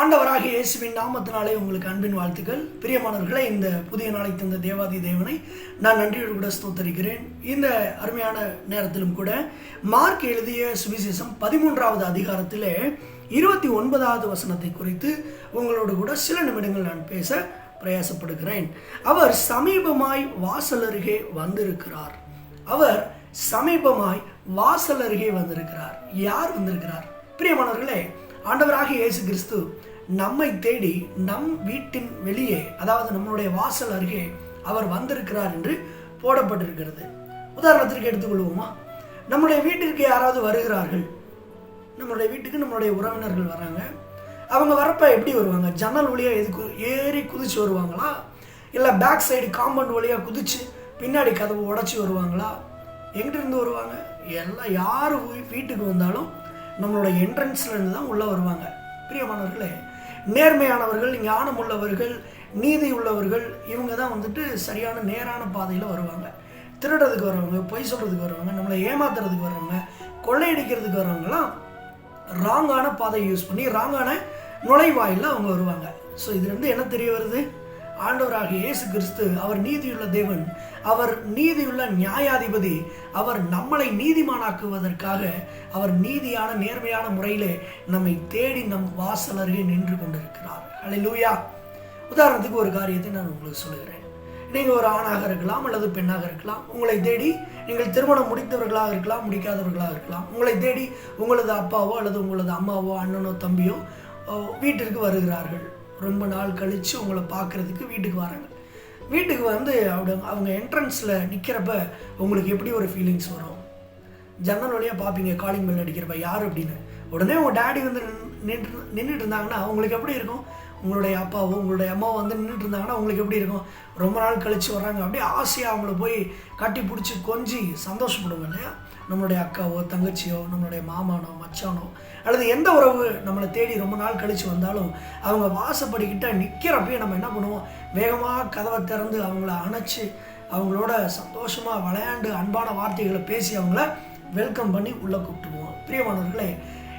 ஆண்டவராக இயேசுவின் நாமத்தினாலே உங்களுக்கு அன்பின் வாழ்த்துக்கள். பிரியமானவர்களே இந்த புதிய நாளை தந்த தேவாதி தேவனை நான் நன்றியோடு கூட ஸ்தோத்தரிக்கிறேன். இந்த அருமையான நேரத்திலும் கூட மார்க் எழுதிய சுவிசேஷம் பதிமூன்றாவது அதிகாரத்திலே இருபத்தி ஒன்பதாவது வசனத்தை குறித்து உங்களோடு கூட சில நிமிடங்கள் நான் பேச பிரயாசப்படுகிறேன். அவர் சமீபமாய் வாசல் அருகே வந்திருக்கிறார். அவர் சமீபமாய் வாசல் அருகே வந்திருக்கிறார். யார் வந்திருக்கிறார்? பிரியமானவர்களே ஆண்டவராக இயேசு கிறிஸ்து நம்மை தேடி நம் வீட்டின் வெளியே அதாவது நம்மளுடைய வாசல் அருகே அவர் வந்திருக்கிறார் என்று போடப்பட்டிருக்கிறது. உதாரணத்திற்கு எடுத்துக்கொள்வோமா? நம்முடைய வீட்டிற்கு யாராவது வருகிறார்கள். நம்மளுடைய வீட்டுக்கு நம்மளுடைய உறவினர்கள் வராங்க. அவங்க வரப்ப எப்படி வருவாங்க? ஜன்னல் வழியாக எதுக்கு ஏறி குதிச்சு வருவாங்களா? இல்லை பேக் சைடு காம்பவுண்ட் வழியாக குதிச்சு பின்னாடி கதவு உடச்சி வருவாங்களா? எங்கிட்டிருந்து வருவாங்க? எல்லாம் யார் வீட்டுக்கு வந்தாலும் நம்மளோட என்ட்ரன்ஸ்லேருந்து தான் உள்ளே வருவாங்க. பிரியமானவர்களே நேர்மையானவர்கள் ஞானம் உள்ளவர்கள் நீதி உள்ளவர்கள் இவங்க தான் வந்துட்டு சரியான நேரான பாதையில் வருவாங்க. திருடுறதுக்கு வரவங்க பொய் சொல்கிறதுக்கு வரவங்க நம்மளை ஏமாத்துறதுக்கு வரவங்க கொள்ளையடிக்கிறதுக்கு வரவங்கலாம் ராங்கான பாதையை யூஸ் பண்ணி ராங்கான நுழைவாயில் அவங்க வருவாங்க. ஸோ இதுலேருந்து என்ன தெரிய வருது? ஆண்டவராக இயேசு கிறிஸ்து அவர் நீதியுள்ள தேவன். அவர் நீதியுள்ள நியாயாதிபதி. அவர் நம்மளை நீதிமானாக்குவதற்காக அவர் நீதியான நேர்மையான முறையிலே நம்மை தேடி நம் வாசல் அருகே நின்று கொண்டிருக்கிறார். அல்லேலூயா உதாரணத்துக்கு ஒரு காரியத்தை நான் உங்களுக்கு சொல்லுகிறேன். நீங்கள் ஒரு ஆணாக இருக்கலாம் அல்லது பெண்ணாக இருக்கலாம் உங்களை தேடி நீங்கள் திருமணம் முடித்தவர்களாக இருக்கலாம் முடிக்காதவர்களாக இருக்கலாம் உங்களை தேடி உங்களது அப்பாவோ அல்லது உங்களது அம்மாவோ அண்ணனோ தம்பியோ வீட்டிற்கு வருகிறார்கள். ரொம்ப நாள் கழித்து உங்களை பார்க்குறதுக்கு வீட்டுக்கு வராங்க. வீட்டுக்கு வந்து அவங்க அவங்க என்ட்ரன்ஸில் நிற்கிறப்ப உங்களுக்கு எப்படி ஒரு ஃபீலிங்ஸ் வரும்? ஜன்னல் வழியாக பார்ப்பீங்க காலிங் பெல் அடிக்கிறப்ப. யார் அப்படின்னு? உடனே உங்கள் டேடி வந்து நின்று நின்றுட்டு இருந்தாங்கன்னா உங்களுக்கு எப்படி இருக்கும்? உங்களுடைய அப்பாவோ உங்களுடைய அம்மாவோ வந்து நின்றுட்டு இருந்தாங்கன்னா உங்களுக்கு எப்படி இருக்கும்? ரொம்ப நாள் கழித்து வர்றாங்க. அப்படியே ஆசையாக அவங்கள போய் கட்டி பிடிச்சி கொஞ்சி சந்தோஷப்படுவோம் இல்லையா? நம்மளுடைய அக்காவோ தங்கச்சியோ நம்மளுடைய மாமானோ மச்சானோ அல்லது எந்த உறவு நம்மளை தேடி ரொம்ப நாள் கழித்து வந்தாலும் அவங்க வாசப்படிக்கிட்ட நிற்கிறப்பயே நம்ம என்ன பண்ணுவோம்? வேகமாக கதவை திறந்து அவங்கள அணைச்சி அவங்களோட சந்தோஷமாக விளையாண்டு அன்பான வார்த்தைகளை பேசி அவங்கள வெல்கம் பண்ணி உள்ளே கூப்பிட்டுவோம் பிரியமானவர்களே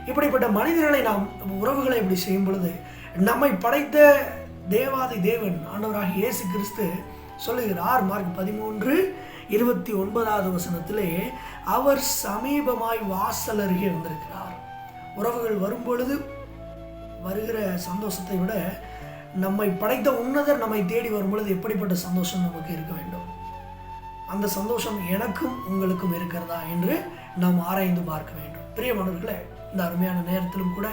இப்படிப்பட்ட மனிதர்களை நாம் உறவுகளை இப்படி செய்யும் பொழுது நம்மை படைத்த தேவாதி தேவன் ஆண்டவராக இயேசு கிறிஸ்து சொல்லுகிறார் மார்க் பதிமூன்று இருபத்தி ஒன்பதாவது வசனத்திலே அவர் சமீபமாய் வாசல் அருகே வந்திருக்கிறார். உறவுகள் வரும்பொழுது வருகிற சந்தோஷத்தை விட நம்மை படைத்த உன்னதர் நம்மை தேடி வரும்பொழுது எப்படிப்பட்ட சந்தோஷம் நமக்கு இருக்க வேண்டும்? அந்த சந்தோஷம் எனக்கும் உங்களுக்கும் இருக்கிறதா என்று நாம் ஆராய்ந்து பார்க்க வேண்டும். பிரியமானவர்களே இந்த அருமையான நேரத்திலும் கூட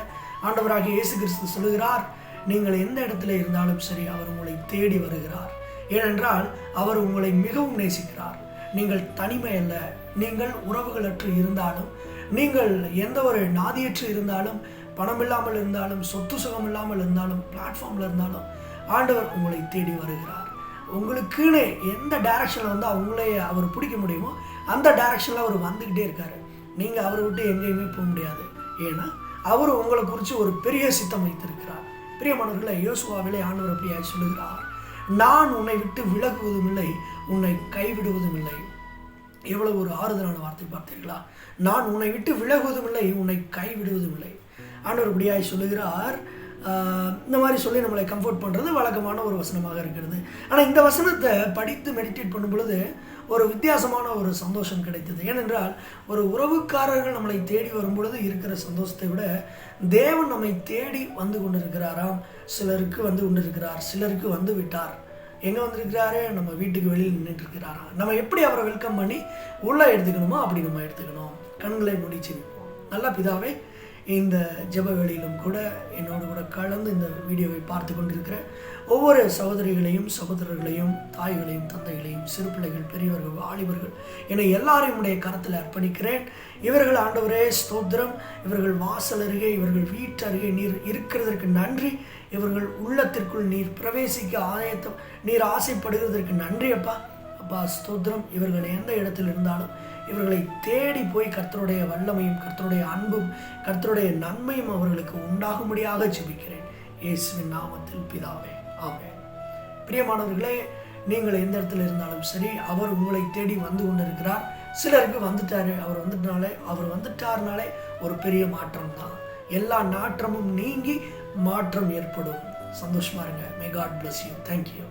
ஆண்டவராக இயேசு கிறிஸ்து சொல்லுகிறார் நீங்கள் எந்த இடத்துல இருந்தாலும் சரி அவர் உங்களை தேடி வருகிறார். ஏனென்றால் அவர் உங்களை மிகவும் நேசிக்கிறார். நீங்கள் தனிமை அல்ல. நீங்கள் உறவுகளற்று இருந்தாலும் நீங்கள் எந்த ஒரு நாதியற்று இருந்தாலும் பணம் இல்லாமல் இருந்தாலும் சொத்து சுகம் இல்லாமல் இருந்தாலும் பிளாட்ஃபார்மில் இருந்தாலும் ஆண்டவர் உங்களை தேடி வருகிறார். உங்களுக்குன்னு எந்த டைரக்ஷனில் வந்து அவங்களே அவர் பிடிக்க முடியுமோ அந்த டைரக்ஷனில் அவர் வந்துக்கிட்டே இருக்கார். நீங்கள் அவரை விட்டு எங்கேயுமே போக முடியாது. ஏன்னா அவர் உங்களை குறித்து ஒரு பெரிய சித்தம் வைத்திருக்கிறார். பிரியமானவர்களை யோசுவாவிலே ஆண்டவர் அப்படியாய் சொல்லுகிறார். நான் உன்னை விட்டு விலகுவதும் இல்லை உன்னை கைவிடுவதும் இல்லை எவ்வளவு ஒரு ஆறுதலான வார்த்தை பார்த்தீர்களா? நான் உன்னை விட்டு விலகுவதும் இல்லை உன்னை கைவிடுவதும் இல்லை ஆண்டவர் இப்படியாய் சொல்லுகிறார். இந்த மாதிரி சொல்லி நம்மளை கம்ஃபர்ட் பண்ணுறது வழக்கமான ஒரு வசனமாக இருக்கிறது. ஆனால் இந்த வசனத்தை படித்து மெடிடேட் பண்ணும் பொழுது ஒரு வித்தியாசமான ஒரு சந்தோஷம் கிடைத்தது. ஏனென்றால் ஒரு உறவுக்காரர்கள் நம்மளை தேடி வரும்பொழுது இருக்கிற சந்தோஷத்தை விட தேவன் நம்மை தேடி வந்து கொண்டிருக்கிறாராம். சிலருக்கு வந்து கொண்டிருக்கிறார் சிலருக்கு வந்து விட்டார். எங்கே வந்திருக்கிறாரு? நம்ம வீட்டுக்கு வெளியில் நின்றுட்டு இருக்கிறாராம் நம்ம எப்படி அவரை வெல்கம் பண்ணி உள்ளே எடுத்துக்கணுமோ அப்படி நம்ம எடுத்துக்கணும். கண்களை முடிச்சு நல்ல நல்லா பிதாவே இந்த ஜெப வெளியிலும் கூட என்னோட கூட கலந்து இந்த வீடியோவை பார்த்து கொண்டிருக்கிற ஒவ்வொரு சகோதரிகளையும் சகோதரர்களையும் தாய்களையும் தந்தைகளையும் சிறு பிள்ளைகள் பெரியவர்கள் வாலிபர்கள் என எல்லாரையும் உடைய கரத்தில் அர்ப்பணிக்கிறேன். இவர்கள் ஆண்டவரே ஸ்தோத்திரம். இவர்கள் வாசல் அருகே இவர்கள் வீட்டு அருகே நீர் இருக்கிறதற்கு நன்றி. இவர்கள் உள்ளத்திற்குள் நீர் பிரவேசிக்க ஆயத்தம் நீர் ஆசைப்படுகிறதற்கு நன்றி அப்பா. அப்பா ஸ்தோத்திரம். இவர்கள் எந்த இடத்தில் இருந்தாலும் இவர்களை தேடி போய் கர்த்தருடைய வல்லமையும் கர்த்தருடைய அன்பும் கர்த்தருடைய நன்மையும் அவர்களுக்கு உண்டாகும்படியாக ஜெபிக்கிறேன். இயேசுவின் நாமத்தில் பிதாவே. ஆமாம் பிரியமானவர்களே நீங்கள் எந்த இடத்துல இருந்தாலும் சரி அவர் உங்களை தேடி வந்து கொண்டிருக்கிறார். சிலருக்கு வந்துட்டாரு அவர் வந்துட்டனாலே அவர் வந்துட்டாருனாலே ஒரு பெரிய மாற்றம் தான் எல்லா நாற்றமும் நீங்கி மாற்றம் ஏற்படும். சந்தோஷமா இருங்க. May God bless you thank you